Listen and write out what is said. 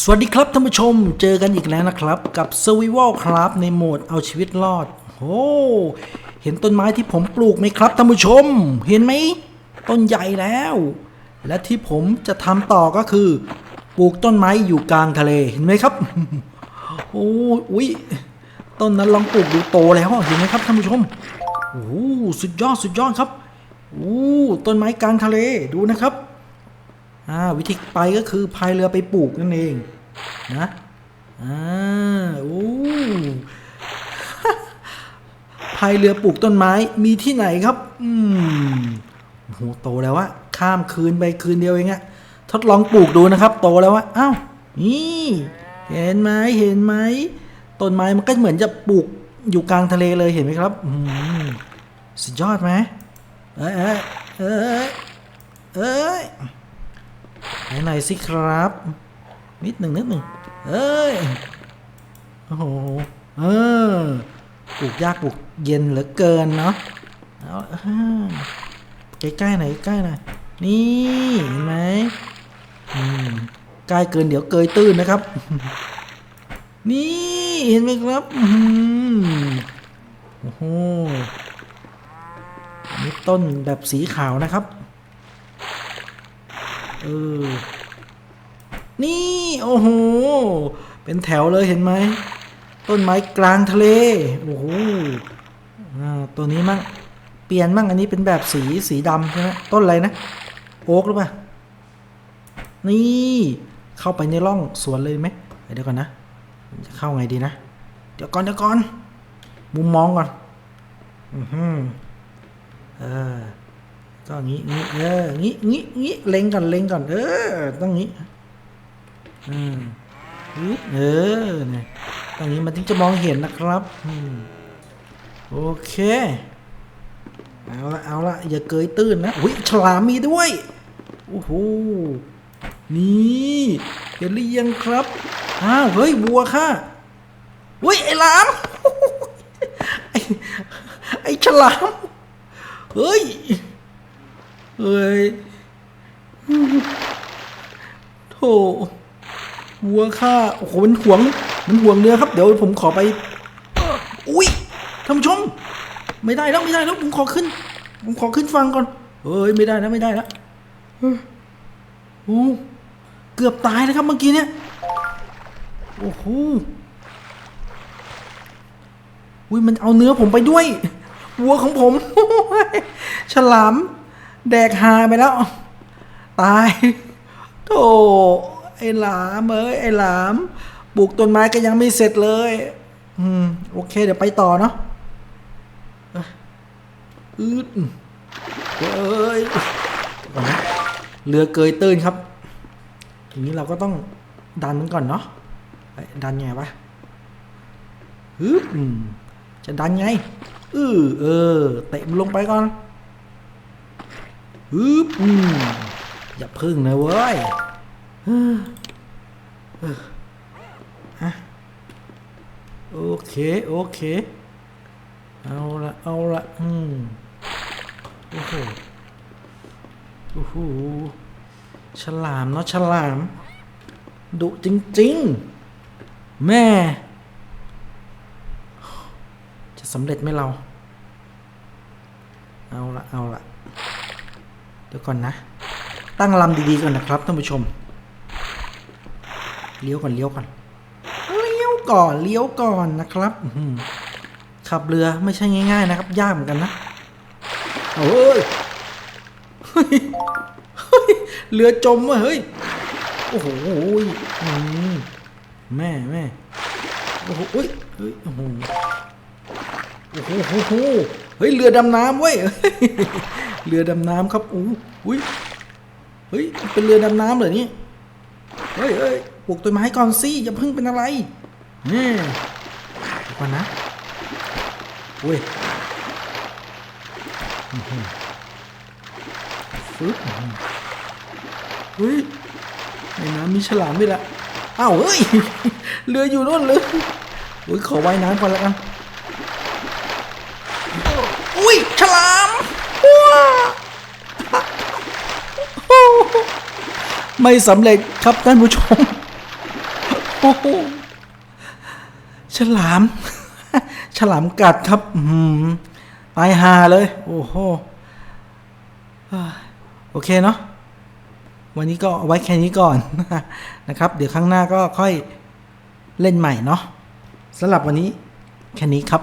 สวัสดีครับท่านผู้ชมเจอกันอีกแล้วนะครับกับ Survival ครับในโหมดเอาชีวิตรอดโอ้เห็นต้นไม้ที่ผมปลูกไหมครับท่านผู้ชม เห็นไหมต้นใหญ่แล้ว และที่ผมจะทำต่อก็คือ ปลูกต้นไม้อยู่กลางทะเลเห็นไหมครับโอ้อุ้ยต้นนั้นลองปลูกดูโตแล้วเห็นไหมครับท่านผู้ชมโอ้สุดยอดสุดยอดครับโอ้ต้นไม้กลางทะเลดูนะครับ อ่าวิธีไปก็คือพายเรือไปปลูกนั่นเองนะอ่าโอ้พายเรือปลูกต้นไม้มีที่ไหนครับ อืมโหโตแล้ววะข้ามคืนไปคืนเดียวเองอะทดลองปลูกดูนะครับ โตแล้ววะอ้าวนี่เห็นไหมเห็นไหมต้นไม้มันก็เหมือนจะปลูกอยู่กลางทะเลเลยเห็นไหมครับอืมสุดยอดไหมเอ้ยเอ้ยเอ้ยเอ้ย ไหนหน่อยสิครับ นิดหนึ่งนิดหนึ่งเอ้ย โอ้โห เออปลูกยากปลูกเย็นเหลือเกินเนาะเอาใกล้ๆหน่อยใกล้ๆหน่อยนี่เห็นไหมใกล้เกินเดี๋ยวเกยตื้นนะครับ นี่เห็นไหมครับโอ้โหนี่ต้นแบบสีขาวนะครับ ออ นี่ โอ้โห เป็นแถวเลยเห็นไหม ต้นไม้กลางทะเล โอ้โหตัวนี้มั่ง เปลี่ยนมั่งอันนี้เป็นแบบสีสีดำใช่ไหมต้นอะไรนะ โอ๊กหรือเปล่า นี่ เข้าไปในร่องสวนเลยไหม เดี๋ยวก่อนนะ จะเข้าไงดีนะ เดี๋ยวก่อนเดี๋ยวก่อน มุมมองก่อน อือหือเออ ก็งี้งี้เอองี้งี้งี้เล็งก่อนเล็งก่อนเออต้องงี้อืมอึ๊บเออเนี่ยตรงนี้มันถึงจะมองเห็นนะครับอืมโอเคเอาละเอาละอย่าเกยตื้นนะอุ้ยฉลามมีด้วยโอ้โหนี่เห็นหรือยังครับอ้าวเฮ้ยวัวค่ะเฮ้ยไอ้หลามไอ้ไอ้ฉลามเฮ้ย เฮ้ยโถวัวข้าโอ้โหมันห่วง มันห่วงเรือครับ เดี๋ยวผมขอไป อุ้ยท่านผู้ชม ไม่ได้แล้วไม่ได้แล้วผมขอขึ้น ผมขอขึ้นฟังก่อนเฮ้ยไม่ได้แล้วไม่ได้แล้วเฮ้โอ้เกือบตายนะครับเมื่อกี้เนี่ยโอ้โหอุ้ยมันเอาเนื้อผมไปด้วย วัวของผม ฉลาม แดกหายไปแล้ว ตายโธ่ไอ้หลามเอ้ยไอ้หลามปลูกต้นไม้ก็ยังไม่เสร็จเลย อืม โอเค เดี๋ยวไปต่อเนาะเอ้ยอืดเอ้ยก่อนนะเรือเกยตื้นครับทีนี้เราก็ต้องดันมันก่อนเนาะดันไงวะฮึบอืมจะดันไง อือเออ เตะมันลงไปก่อน ฮึบอืมอย่าพึ่งนะเว้ยฮะโอเค โอเค เอาละเอาละอืมโอ้โหโอ้โหฉลามเนาะฉลามดุจริง ๆ แม่ จะสำเร็จไหมเรา เอาละเอาละ เดี๋ยวก่อนนะ ตั้งลำดีๆก่อนนะครับท่านผู้ชม เลี้ยวก่อนเลี้ยวก่อน เลี้ยวก่อนเลี้ยวก่อนนะครับอืขับเรือไม่ใช่ง่าย ๆ นะครับ ยากเหมือนกันนะโอ้ยเฮ้ยเรือจมว่ะเฮ้ย โอ้โหแม่แม่โอ้โหเฮ้ยเฮ้ยโอ้โห โอ้โหโอ้โหเฮ้ยเรือดำน้ำเว้ยเรือดำน้ำครับอู้อุ้ยเฮ้ยเป็นเรือดำน้ำเหรอเนี่ยเฮ้ยเฮ้ยปลูกต้นไม้ก่อนสิอย่าเพิ่งเป็นอะไรนี่เดี๋ยก่อนนะอุ้ยฟึ๊บเฮ้ยในน้ำมีฉลามด้วยละอ้าวเฮ้ยเรืออยู่นู่นเลยอุ้ยขอว่ายน้ำก่อนแล้วกัน ฉลามว้าไม่สำเร็จครับท่านผู้ชมโอ้โหฉลาม ฉลามกัดครับอืมตายหาเลย โอ้โหโอเคเนาะวันนี้ก็เอาไว้แค่นี้ก่อนนะครับ เดี๋ยวครั้งหน้าก็ค่อยเล่นใหม่เนาะสำหรับวันนี้แค่นี้ครับ